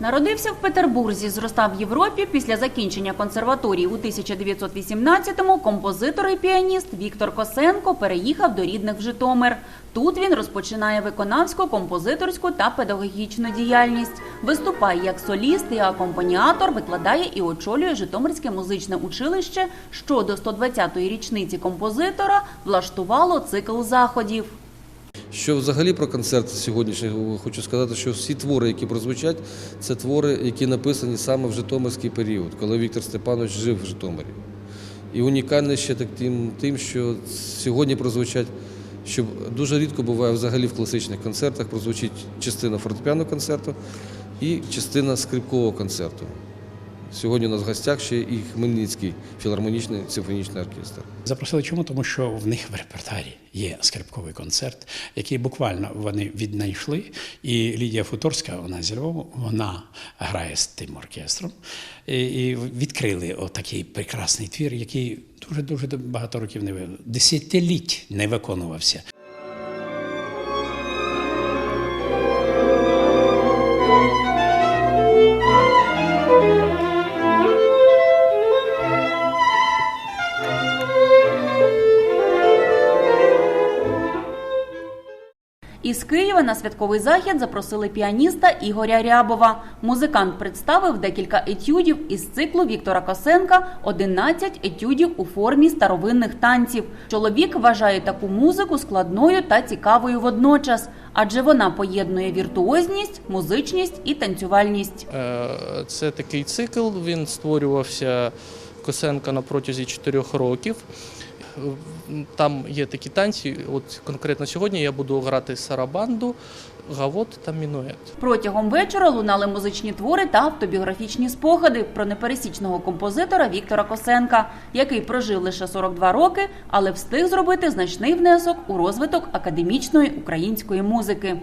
Народився в Петербурзі, зростав в Європі. Після закінчення консерваторії у 1918-му композитор і піаніст Віктор Косенко переїхав до рідних в Житомир. Тут він розпочинає виконавську, композиторську та педагогічну діяльність. Виступає як соліст і акомпаніатор, викладає і очолює Житомирське музичне училище, що до 120-ї річниці композитора влаштувало цикл заходів. Що взагалі про концерт сьогоднішній хочу сказати, що всі твори, які прозвучать, це твори, які написані саме в Житомирський період, коли Віктор Степанович жив в Житомирі. І унікальне ще так тим, тим, що сьогодні прозвучать, що дуже рідко буває взагалі в класичних концертах, прозвучить частина фортепіаного концерту і частина скрипкового концерту. Сьогодні у нас в гостях ще і Хмельницький філармонічний симфонічний оркестр. Запросили чому? Тому що в них в репертуарі є скрипковий концерт, який буквально вони віднайшли. І Лідія Футорська, вона зі Львова, вона грає з тим оркестром. І, відкрили отакий прекрасний твір, який дуже дуже багато років не ви- десятиліть не виконувався. Із Києва на святковий захід запросили піаніста Ігоря Рябова. Музикант представив декілька етюдів із циклу Віктора Косенка «11 етюдів у формі старовинних танців. Чоловік вважає таку музику складною та цікавою водночас, адже вона поєднує віртуозність, музичність і танцювальність. Е, Це такий цикл. Він створювався Косенка на протязі чотирьох років. Там є такі танці. От конкретно сьогодні я буду грати сарабанду, гавот та мінует. Протягом вечора лунали музичні твори та автобіографічні спогади про непересічного композитора Віктора Косенка, який прожив лише 42 роки, але встиг зробити значний внесок у розвиток академічної української музики.